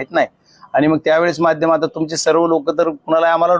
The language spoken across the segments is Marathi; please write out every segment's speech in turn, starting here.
माहीत नाही. आणि मग त्यावेळेस माध्यम आता तुमचे सर्व लोक तर कुणाला आम्हाला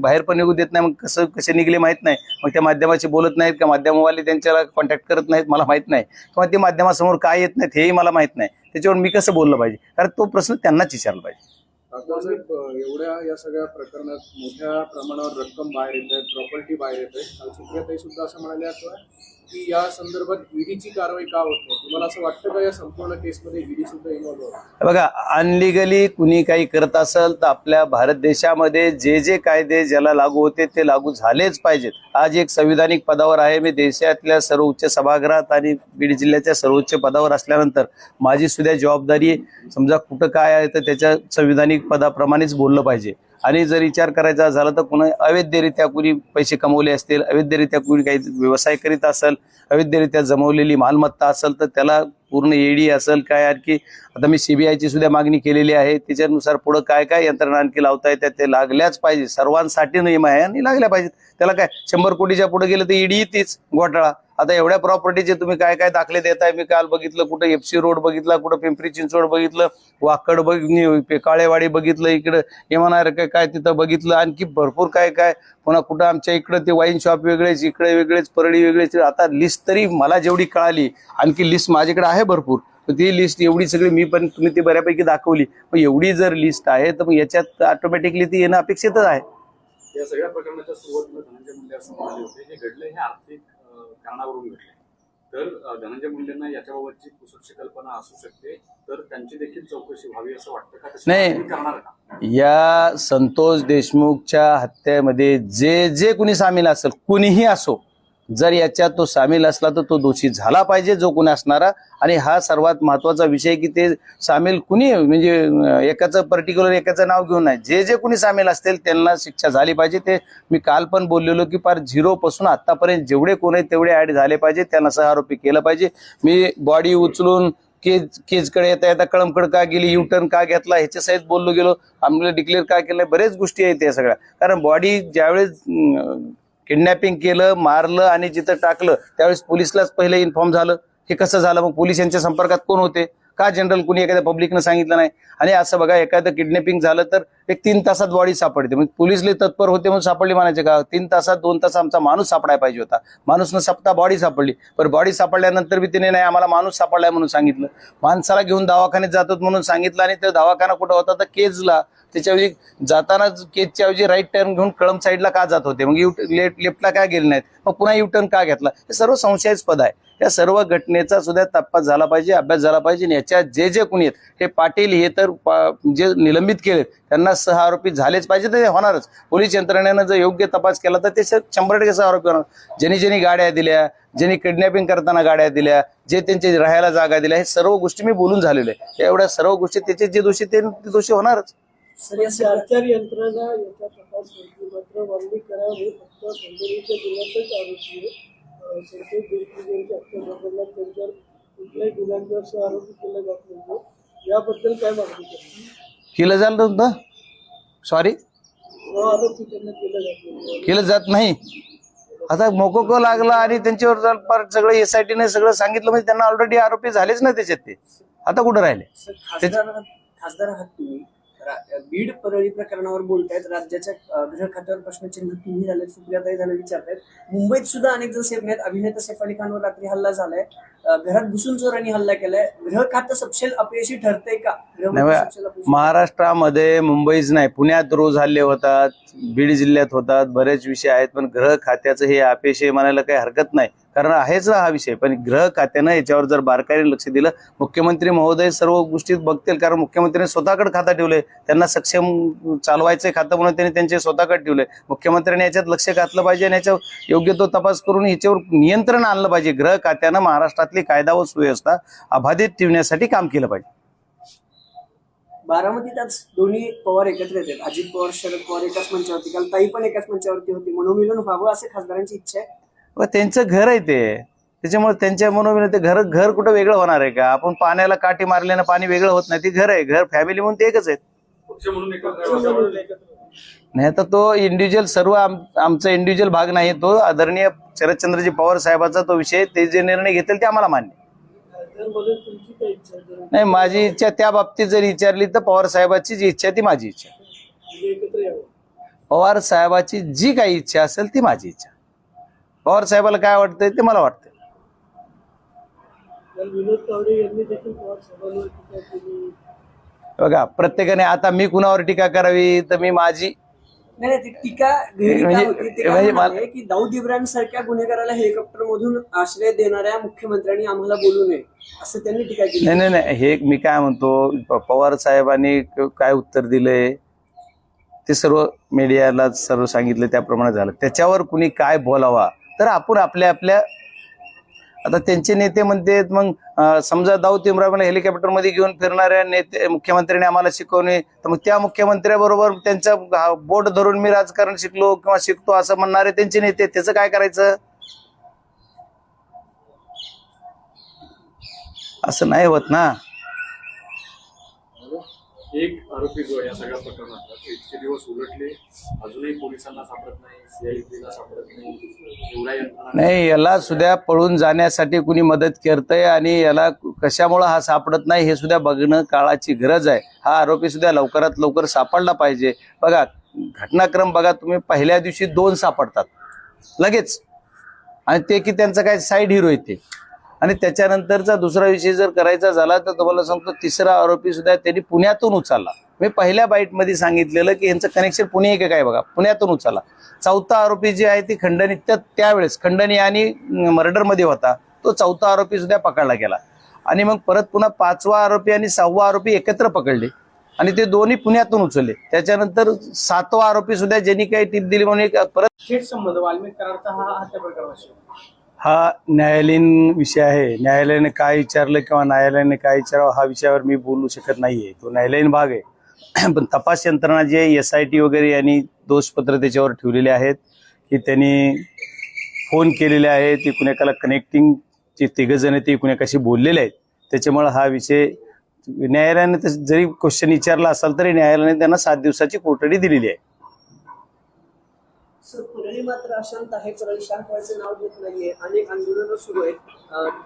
बाहेर पण निघू देत नाही. मग कसं कसे निघले माहीत नाही. मग त्या माध्यमाशी बोलत नाहीत का? माध्यमवाले त्यांच्याला कॉन्टॅक्ट करत नाहीत मला माहीत नाही. किंवा ते माध्यमासमोर काय येत नाहीत हेही मला माहीत नाही. त्याच्यावर मी कसं बोललं पाहिजे? कारण तो प्रश्न त्यांनाच विचारला पाहिजे. एवढ्या या सगळ्या प्रकरणात मोठ्या प्रमाणावर रक्कम बाहेर येत आहे प्रॉपर्टी बाहेर येत आहे. काल सुप्रियाताई सुद्धा असं म्हणाल्या असं की या संदर्भात ईडीची कारवाई का होत नाही? तुम्हाला असं वाटतं का या संपूर्ण केसमध्ये ईडी सुद्धा बघा अनलिगली कुणी काही करत असेल तर आपल्या भारत देशामध्ये जे जे कायदे ज्याला लागू होते ते लागू झालेच पाहिजेत. आज एक संविधानिक पदावर आहे. मी देशातल्या सर्व उच्च सभागृहात आणि बीड जिल्ह्याच्या सर्वोच्च पदावर असल्यानंतर माझी सुद्धा जबाबदारी समजा कुठं काय आहे तर त्याच्या संविधानिक पदाप्रमाणेच बोललं पाहिजे. आणि जर विचार करायचा झाला तर कुणी अवैधरित्या कुणी पैसे कमवले असतील अवैधरित्या कुणी काही व्यवसाय करीत असेल अवैधरित्या जमवलेली मालमत्ता असेल तर त्याला पूर्ण एडी असेल काय आणखी आता मी सीबीआयची सुद्धा मागणी केलेली आहे. त्याच्यानुसार पुढे काय काय यंत्रणा आणखी लावता येतात ते लागल्याच पाहिजे सर्वांसाठी नियम आहे आणि लागल्या पाहिजेत. त्याला काय शंभर कोटीच्या पुढे गेलं तर ईडी तीच घोटाळा. आता एवढ्या प्रॉपर्टीचे तुम्ही काय काय दाखले देताय? मी काल बघितलं कुठं एफसी रोड बघितला कुठं पिंपरी चिंचवड बघितलं वाकड बघ नि- काळेवाडी बघितलं इकडं येणार काय काय तिथं बघितलं आणखी भरपूर काय काय. पुन्हा कुठं आमच्या इकडं ते वाईन शॉप वेगळेच इकडे वेगळेच परळी वेगळेच. आता लिस्ट तरी मला जेवढी कळाली आणखी लिस्ट माझ्याकडे आहे भरपूर. ती लिस्ट एवढी सगळी मी पण तुम्ही ती बऱ्यापैकी दाखवली. मग एवढी जर लिस्ट आहे तर मग याच्यात ऑटोमॅटिकली ती येणं अपेक्षितच आहे. या सगळ्या प्रकरणाच्या सुरुवातीला धनंजय मुंडे असं म्हणाले होते हे घडले हे आर्थिक कारणावरून घडले तर धनंजय मुंडेंना याच्याबाबतची कुसुरशी कल्पना असू शकते. तर त्यांची देखील चौकशी व्हावी असं वाटतं का? नाही. तुम्ही करणार का? या संतोष देशमुखच्या हत्येमध्ये जे जे कुणी सामील असेल कुणीही असो जर याच्यात तो सामील असला तर तो दोषी झाला पाहिजे जो कोणी असणारा. आणि हा सर्वात महत्त्वाचा विषय की ते सामील कुणी म्हणजे एकाचं पर्टिक्युलर एकाचं नाव घेऊन नाही. जे जे कुणी सामील असतील त्यांना शिक्षा झाली पाहिजे. ते मी काल पण बोललेलो की फार झिरोपासून आत्तापर्यंत जेवढे कोण आहेत तेवढे ऍड झाले पाहिजे. त्यांना सह आरोपी केलं पाहिजे. मी बॉडी उचलून केज केजकडे येता येता कळमकड का गेली युटर्न का घेतला ह्याच्या सहित बोललो गेलो. आम्हाला डिक्लेअर का केलं? बरेच गोष्टी आहेत या सगळ्या. कारण बॉडी ज्यावेळेस किडनॅपिंग केलं मारलं आणि जिथं टाकलं त्यावेळेस पोलिसलाच पहिले इन्फॉर्म झालं. हे कसं झालं? मग पोलीस यांच्या संपर्कात कोण होते? का जनरल कुणी एखाद्या पब्लिकनं सांगितलं नाही? आणि असं बघा एखादं किडनॅपिंग झालं तर एक तीन तासात बॉडी सापडते. मग पोलिसले तत्पर होते म्हणून सापडली म्हणायचे का? तीन तासात दोन तास आमचा माणूस सापडायला पाहिजे होता. माणूस न सापता बॉडी सापडली. पण बॉडी सापडल्यानंतर बी तिने नाही आम्हाला माणूस सापडलाय म्हणून सांगितलं. माणसाला घेऊन दवाखान्यात जातात म्हणून सांगितलं आणि तो दवाखाना कुठं होता? तर केजला. त्याच्याऐवजी जाताना केजच्या ऐवजी राईट टर्न घेऊन कळम साईडला का जात होते? मग यू लेफ्टला का गेले नाहीत? मग पुन्हा यू टर्न का घेतला? हे सर्व संशयास्पद आहे. या सर्व घटनेचा सुद्धा तपास झाला पाहिजे अभ्यास झाला पाहिजे आणि याच्यात जे जे कोणी आहेत हे पाटील हे तर जे निलंबित केलेत त्यांना सह आरोपी झालेच पाहिजे तर ते होणारच. पोलीस यंत्रणेनं जर योग्य तपास केला तर ते शंभर टक्के सह आरोपी होणार. ज्यांनी ज्यांनी गाड्या दिल्या ज्यांनी किडनॅपिंग करताना गाड्या दिल्या जे त्यांचे राहायला जागा दिल्या हे सर्व गोष्टी मी बोलून झालेले आहे. या एवढ्या सर्व गोष्टी त्याचे जे दोषी ते ते दोषी होणारच. सरकार यंत्रणा संतोष देशमुख यांच्या हत्या प्रकरणात त्यांच्यावर कुठल्याही आरोपी केला जात नाही. याबद्दल काय मागणी करते केलं झालं नव्हतं सॉरी आरोपी त्यांना केला जात नाही. केलं जात नाही. आता मोकोको लागला आणि त्यांच्यावर जर परत सगळं एसआयटी ने सगळं सांगितलं म्हणजे त्यांना ऑलरेडी आरोपी झालेच ना त्याच्यात ते. आता कुठं राहिले? खासदार खासदार आहात तुम्ही. बीड परळी प्रकरणावर बोलतायत. राज्याच्या गृह खात्यावर प्रश्नचिन्ह तुम्ही झाले सुप्रियाताई झाले विचारतायत. मुंबईत सुद्धा अनेक जण सेफ नाहीत. अभिनेता सैफ अली खानवर रात्री हल्ला झालाय. घरात घुसून चोरांनी हल्ला केलाय. गृह खातं सपशेल अपयशी ठरतंय का? अपयशी महाराष्ट्रामध्ये मुंबईच नाही. पुण्यात रोज हल्ले होतात. बीड जिल्ह्यात होतात. बरेच विषय आहेत. पण ग्रह खात्याचं हे अपेक्षे म्हणायला काही हरकत नाही. कारण आहेच हा विषय. पण ग्रह खात्यानं याच्यावर जर बारकाईने लक्ष दिलं मुख्यमंत्री महोदय सर्व गोष्टीत बघतील कारण मुख्यमंत्र्यांनी स्वतःकडे खातं ठेवलंय त्यांना सक्षम चालवायचं खातं म्हणून त्यांनी त्यांचे स्वतःकडे ठेवलंय मुख्यमंत्र्यांनी याच्यात लक्ष घातलं पाहिजे आणि याच्यावर योग्य तो तपास करून याच्यावर नियंत्रण आणलं पाहिजे. ग्रह खात्यानं महाराष्ट्रातली कायदा व सुव्यवस्था अबाधित ठेवण्यासाठी काम केलं पाहिजे. बारामतीत आज दोन्ही पवार एकत्र येतात. अजित पवार शरद पवार एकाच मंचावरती. काल ताई पण एकाच मंचावरती होती. मनोमिलन व्हावं असे खासदारांची इच्छा आहे. व त्यांचं घर आहे ते. त्याच्यामुळे त्यांच्या मनोविन ते घर घर कुठं वेगळं होणार आहे का? आपण पाण्याला काठी मारल्यानं पाणी वेगळं होत नाही. ते घर आहे. घर फॅमिली म्हणून ते एकच आहेत. नाही तर तो इंडिव्हिज्युअल सर्व आम- आमचा इंडिव्हिज्युअल भाग नाही. तो आदरणीय शरदचंद्रजी पवार साहेबाचा तो विषय ते जे निर्णय घेतील ते आम्हाला मान्य नाही माझी इच्छा त्या बाबतीत जर विचारली तर पवार साहेबाची जी इच्छा आहे ती माझी इच्छा. म्हणजे पवार साहेबाची जी काही इच्छा असेल ती माझी इच्छा पवार साहेबाला काय वाटतंय ते मला वाटतंय. काल विनोद तावडे यांनी देखील पवार साहेबांवर टीका केली. बघा प्रत्येकाने आता मी कुणावर टीका करावी तर मी माझी. नाही ती टीका गहिरी म्हणजे- का होती ते काय म्हणाले मला- की दाऊद इब्राहिम सारख्या गुन्हेगाराला हेलिकॉप्टर मधून आश्रय देणाऱ्या मुख्यमंत्र्यांनी आम्हाला बोलू नये असं त्यांनी टीका केली. नाही नाही नाही हे मी काय म्हणतो पवार साहेबांनी काय उत्तर दिलंय ते सर्व मीडियाला सर्व सांगितलं त्याप्रमाणे झालं. त्याच्यावर कुणी काय बोलावा तर आपण आपल्या आपल्या आता त्यांचे नेते म्हणते मग समजा दाऊद इम्रानला हेलिकॉप्टरमध्ये घेऊन फिरणाऱ्या नेते मुख्यमंत्र्यांनी आम्हाला शिकवणे तर मग त्या मुख्यमंत्र्याबरोबर त्यांचा बोट धरून मी राजकारण शिकलो किंवा शिकतो असं म्हणणारे त्यांचे नेते त्याचं काय करायचं? असं नाही होत ना. एक आरोपी जो या सगळ्या प्रकरणात इतके दिवस उलटले. अजूनही पोलिसांना सापडत नाही सीआयडीला सापडत नाही. एवढ्या यंत्रणा नाही याला सुद्धा पळून जाण्यासाठी कुणी मदत करतंय आणि याला कशामुळे हा सापडत नाही हे सुद्धा बघणं काळाची गरज आहे. हा आरोपी सुद्धा लवकरात लवकर सापडला पाहिजे. बघा घटनाक्रम बघा तुम्ही पहिल्या दिवशी दोन सापडतात. लगेच. आणि ते की त्यांचं काय साईड हिरो येते आणि त्याच्यानंतरचा दुसरा विषय जर करायचा झाला तर तुम्हाला सांगतो तिसरा आरोपी सुद्धा त्यांनी पुण्यातून उचलला. मी पहिल्या बाईटमध्ये सांगितलेलं की यांचं कनेक्शन पुणे आहे काय बघा? पुण्यातून उचलला. चौथा आरोपी जे आहे ती खंडणी त्या त्यावेळेस खंडणी आणि मर्डरमध्ये होता तो चौथा आरोपी सुद्धा पकडला गेला. आणि मग परत पुन्हा पाचवा आरोपी आणि सहावा आरोपी एकत्र पकडले. आणि ते दोन्ही पुण्यातून उचलले. त्याच्यानंतर सातवा आरोपी सुद्धा ज्यांनी काही टीप दिली म्हणून परत थेट संबंध वाल्मिक करारचा हा हत्या प्रकरणाशी हा न्यायालयीन विषय आहे. न्यायालयाने काय विचारलं किंवा न्यायालयाने काय विचारावं हा विषयावर मी बोलू शकत नाहीये. तो न्यायालयीन भाग आहे. पण तपास यंत्रणा जे एस आय टी वगैरे यांनी दोषपत्र त्याच्यावर ठेवलेले आहेत की त्यांनी फोन केलेले आहे ती कुणाकाला कनेक्टिंग जे तिघ जण ते कुणाकाशी बोललेले आहेत. त्याच्यामुळे हा विषय न्यायालयाने जरी क्वेश्चन विचारला असाल तरी न्यायालयाने त्यांना सात दिवसाची कोठडी दिलेली आहे. सर परळी मात्र अशांत आहे परळी शांत व्हायचं नाव घेत नाहीये. अनेक आंदोलनं सुरू आहेत.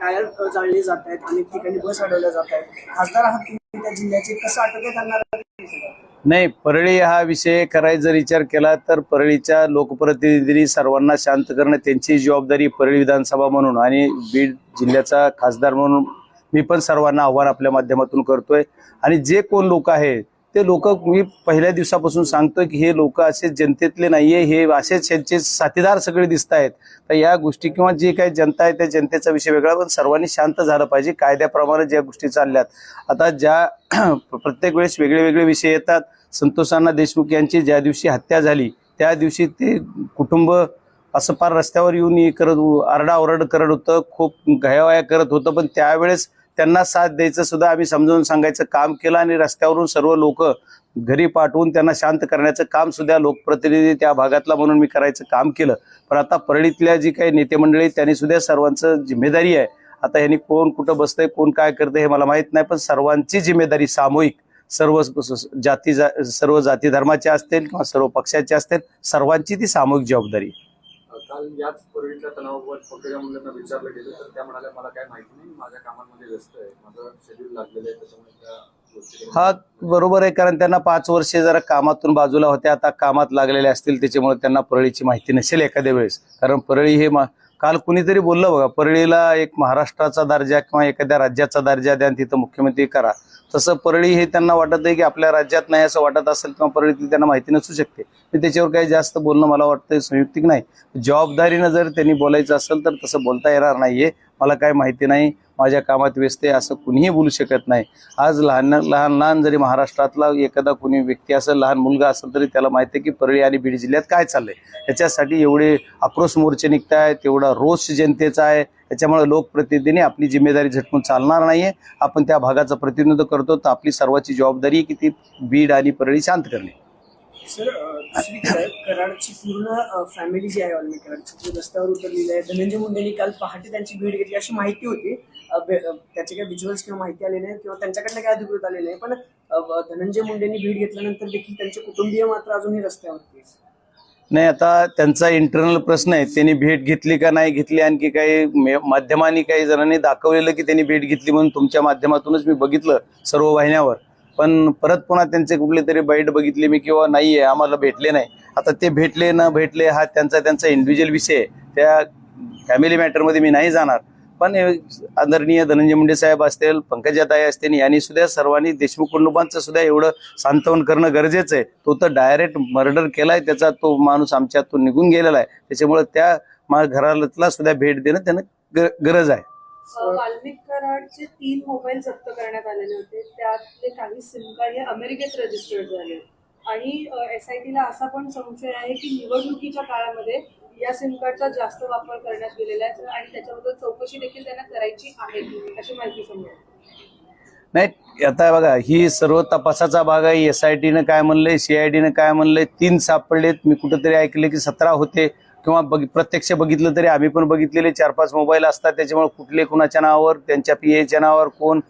टायर जाळले जात आहेत. अनेक ठिकाणी बस अडवल्या जात आहेत. खासदार आहात तुम्ही त्या जिल्ह्याचे. कसं आटोक्यात आणणार नाही परळी हा विषय करायचा जर विचार केला तर परळीच्या लोकप्रतिनिधींनी सर्वांना शांत करणं त्यांची जबाबदारी परळी विधानसभा म्हणून आणि बीड जिल्ह्याचा खासदार म्हणून मी पण सर्वांना आव्हान आपल्या माध्यमातून करतोय. आणि जे कोण लोक आहेत ते लोक मी पहिल्या दिवसापासून सांगतोय की हे लोक असे जनतेतले नाहीये हे असेच त्यांचे साथीदार सगळे दिसत आहेत तर या गोष्टी किंवा जे काही जनता आहे त्या जनतेचा विषय वेगळा पण सर्वांनी शांत झालं पाहिजे. कायद्याप्रमाणे ज्या गोष्टी चालल्यात. आता ज्या प्रत्येक वेळेस वेगळे वेगळे विषय येतात. संतोषांना देशमुख यांची ज्या दिवशी हत्या झाली त्या दिवशी ते कुटुंब असं फार रस्त्यावर येऊन करत आरडाओरड करत होतं. खूप घयावया करत होतं. पण त्यावेळेस त्यांना साथ द्यायचं सुद्धा आम्ही समजावून सांगायचं काम केलं आणि रस्त्यावरून सर्व लोक घरी पाठवून त्यांना शांत करण्याचं काम सुद्धा लोकप्रतिनिधी त्या भागातला म्हणून मी करायचं काम केलं. पण आता परळीतल्या जी काही नेते मंडळी त्यांनी सुद्धा सर्वांचं जिम्मेदारी आहे. आता ह्यांनी कोण कुठं बसतंय कोण काय करतंय हे मला माहीत नाही पण सर्वांची जिम्मेदारी सामूहिक. सर्व जाती जा- सर्व जाती धर्माचे असतील किंवा सर्व पक्षाचे असतील सर्वांची ती सामूहिक जबाबदारी आहे. काल याच पूर्वीच्या तणावावर पंकजा मुलांना विचारलं गेलं तर त्या म्हणाल्या मला काय माहिती नाही माझ्या कामांमध्ये व्यस्त आहे माझं शेड्यूल लागलेलं आहे त्याच्यामुळे त्या हा बरोबर आहे कारण त्यांना पाच वर्षे जरा कामातून बाजूला होत्या आता कामात लागलेले असतील त्याच्यामुळे त्यांना परळीची माहिती नसेल एखाद्या वेळेस. कारण परळी हे मा- काल कुणीतरी बोललं बघा परळीला एक महाराष्ट्राचा दर्जा किंवा एखाद्या राज्याचा दर्जा द्या आणि तिथं मुख्यमंत्री करा. तसं परळी हे त्यांना वाटत आहे की आपल्या राज्यात नाही असं वाटत असेल किंवा परळीतली त्यांना माहिती नसू शकते. मी त्याच्यावर काही जास्त बोलणं मला वाटतं संयुक्तिक नाही. जबाबदारीनं जर त्यांनी बोलायचं असेल तर तसं बोलता येणार नाहीये. मला काय माहिती नाही. माझ्या कामात व्यस्त आहे असं कुणीही बोलू शकत नाही. आज लहान लहान लहान जरी महाराष्ट्रातला एखादा कोणी व्यक्ती असेल लहान मुलगा असेल तरी त्याला माहिती आहे की परळी आणि बीड जिल्ह्यात काय चाललंय. याच्यासाठी एवढे आक्रोश मोर्चे निघत आहेत एवढा रोष जनतेचा आहे. त्याच्यामुळे लोकप्रतिनिधीने आपली जिम्मेदारी झटकून चालणार नाहीये. आपण त्या भागाचं प्रतिनिधित्व करतो. तर आपली सर्वांची जबाबदारी आहे की ती बीड आणि परळी शांत करणे. सर कराडची पूर्ण फॅमिली जी आहे ऑलमी कराडची ती रस्त्यावर उतरलेली आहे. धनंजय मुंडेंनी काल पहाटे त्यांची भेट घेतली. अशी माहिती होती. त्याचे काही विज्युअल्स किंवा माहिती आले नाही किंवा त्यांच्याकडनं काही अधिकृत आले नाही. पण धनंजय मुंडेंनी भेट घेतल्यानंतर देखील त्यांचे कुटुंबीय मात्र अजूनही रस्त्यावरती नाही आता त्यांचा इंटरनल प्रश्न आहे त्यांनी भेट घेतली का नाही घेतली आणखी काही मे- माध्यमांनी काही जणांनी दाखवलेलं की त्यांनी भेट घेतली म्हणून तुमच्या माध्यमातूनच मी बघितलं सर्व वाहिन्यावर. पण परत पुन्हा त्यांचे कुठले तरी बाईट बघितले मी किंवा नाही आहे आम्हाला भेटले नाही. आता ते भेटले न भेटले हा त्यांचा त्यांचा इंडिव्हिज्युअल विषय आहे. त्या फॅमिली मॅटरमध्ये मी नाही जाणार. पण आदरणीय धनंजय मुंडे साहेब असतील पंकजाताई असतील यांनी सुद्धा सर्वांनी देशमुख कुटुंबांचं सुद्धा एवढं सांत्वन करणं गरजेचं आहे. तो तर डायरेक्ट मर्डर केलाय त्याचा तो माणूस आमच्यातून निघून गेलेला आहे. त्याच्यामुळे त्या मा- घराला सुद्धा भेट देणं त्यांना गरज आहे. वाल्मिक कराडचे तीन मोबाईल जप्त करण्यात आलेले होते. त्यातले काही सिम कार्ड हे अमेरिकेत रजिस्टर्ड झाले. आणि एस आय टीला असा पण संशय आहे की निवडणुकीच्या काळामध्ये या सिम कार्डचा जास्त वापर करण्यात गेलेला आहे आणि त्याच्याबद्दल चौकशी देखील त्यांना करायची आहे अशी माहिती समोर नाही आता बघा ही सर्व तपासाचा भाग आहे. एस आय टीनं काय म्हणलंय सी आय सीआयडीनं काय म्हणलंय तीन सापडलेत. मी कुठंतरी ऐकले की सतरा होते किंवा बघ प्रत्यक्ष बघितलं तरी आम्ही पण बघितलेले. चार पाच मोबाईल असतात त्याच्यामुळे कुठले कुणाच्या नावावर त्यांच्या पी एच्या नावावर कोण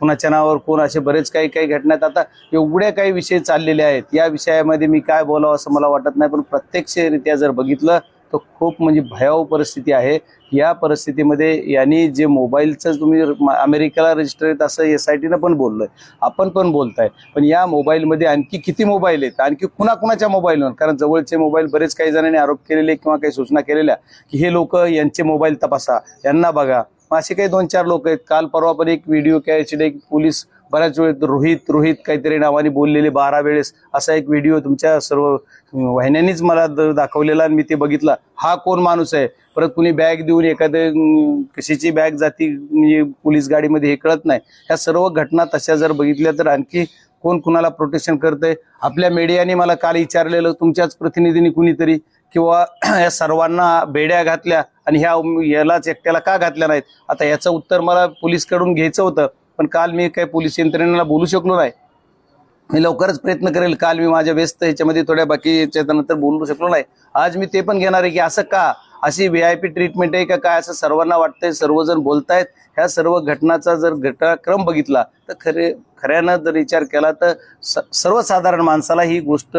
कुणाच्या नावावर कोण असे बरेच काही काही घटनात आता एवढ्या काही विषय चाललेले आहेत. या विषयामध्ये मी काय बोलावं असं मला वाटत नाही पण प्रत्यक्षरित्या जर बघितलं तर खूप म्हणजे भयावह परिस्थिती आहे. या परिस्थितीमध्ये यांनी जे मोबाईलचं तुम्ही अमेरिकेला रजिस्टर आहेत असं एस आय टीनं पण बोललोय. आपण पण बोलताय. पण या मोबाईलमध्ये आणखी किती मोबाईल आहेत? आणखी कुणाकुणाच्या मोबाईलवर कारण जवळचे मोबाईल बरेच काही जणांनी आरोप केलेले किंवा काही सूचना केलेल्या की हे लोक यांचे मोबाईल तपासा यांना बघा. असे काही दोन चार लोक आहेत. काल परवा पण एक व्हिडिओ कॅच एक पोलीस बऱ्याच वेळेत रोहित रोहित काहीतरी नावाने बोललेले बारा वेळेस असा एक व्हिडिओ तुमच्या सर्व वाहिन्यांनीच मला द- दाखवलेला आणि मी ते बघितला. हा कोण माणूस आहे? परत कुणी बॅग देऊन एखादं कशीची बॅग जाती म्हणजे पोलीस गाडीमध्ये हे कळत नाही. ह्या सर्व घटना तशा जर बघितल्या तर आणखी कोण कुणाला प्रोटेक्शन करतंय? आपल्या मीडियाने मला काल विचारलेलं तुमच्याच प्रतिनिधींनी कुणीतरी? किंवा या सर्वांना बेड्या घातल्या आणि ह्या यालाच एकट्याला का घातल्या नाहीत? आता याचं उत्तर मला पोलीसकडून घ्यायचं होतं. पण काल मी काही पोलीस यंत्रणेला बोलू शकलो नाही. मी लवकरच प्रयत्न करेल काल मी माझ्या व्यस्त ह्याच्यामध्ये थोड्या बाकी नंतर बोलू शकलो नाही. आज मी ते पण घेणार आहे की असं का? अशी व्ही आय पी ट्रीटमेंट आहे का? काय असं सर्वांना वाटतंय सर्वजण बोलतायत. ह्या सर्व घटनाचा जर घटनाक्रम बघितला तर खरे खऱ्यानं जर विचार केला तर स- सर्वसाधारण माणसाला ही गोष्ट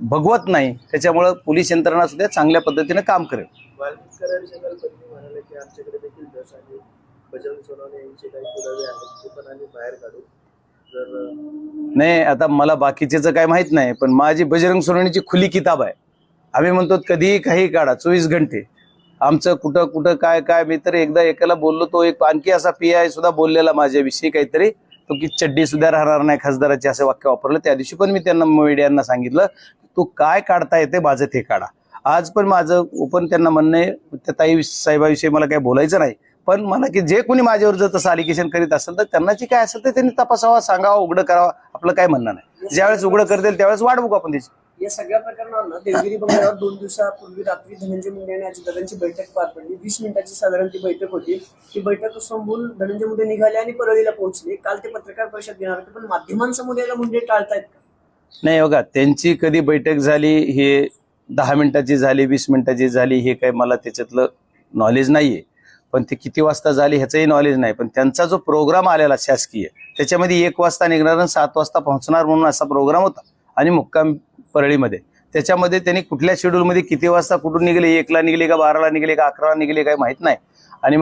भगवत नाही. त्याच्यामुळं पोलीस यंत्रणा सुद्धा चांगल्या पद्धतीने काम करेल. बजरंग सोनवणे यांचे काही पुरावे आहेत ते पण आम्ही बाहेर काढू. जर नाही आता मला बाकीचे काय माहीत नाही पण माझी बजरंग सोनवणीची खुली किताब आहे. आम्ही म्हणतो कधीही काही काढा चोवीस घंटे. आमचं कुठं कुठं काय काय मी तर एकदा एकाला बोललो तो एक आणखी असा पी आय सुद्धा बोललेला माझ्याविषयी काहीतरी. तो की चड्डी सुद्धा राहणार नाही खासदाराचे असे वाक्य वापरलं. त्या दिवशी पण मी त्यांना मीडियांना सांगितलं तू काय काढता येते माझं ते काढा. आज पण माझं ओपन त्यांना म्हणणं आहे त्या ताई साहेबाविषयी मला काही बोलायचं नाही. पण मला की जे कोणी माझ्यावर जर तसं अलिगेशन करीत असेल तर त्यांना जे काय असेल तर त्यांनी तपासावा सांगावा उघडं करावा. आपलं काय म्हणणं नाही. ज्यावेळेस उघडं करतील त्यावेळेस वाट बघू आपण त्याची. या सगळ्या प्रकरणांना देवगिरी बंगल्यावर दोन दिवसापूर्वी रात्री धनंजय मुंडे आणि अजितदादांची बैठक पार पडली. वीस मिनिटाची साधारण ती बैठक होती. ती बैठक संपवून धनंजय मुंडे निघाले आणि परळीला पोहोचले. काल ते पत्रकार परिषद घेणार होते पण माध्यमांसमोर यायला मुंडे टाळतायत का? नाही बघा त्यांची कधी बैठक झाली हे दहा मिनिटाची झाली वीस मिनिटाची झाली हे काही मला त्याच्यातलं नॉलेज नाहीये. पण ते किती वाजता झाली ह्याचंही नॉलेज नाही. पण त्यांचा जो प्रोग्राम आलेला शासकीय त्याच्यामध्ये एक वाजता निघणार आणि सात वाजता पोहोचणार म्हणून असा प्रोग्राम होता. आणि मुक्काम परळीमध्ये. त्याच्यामध्ये त्यांनी कुठल्या शेड्यूलमध्ये किती वाजता कुठून निघले एकला निघले का बाराला निघले का अकराला निघले काय माहीत नाही. आणि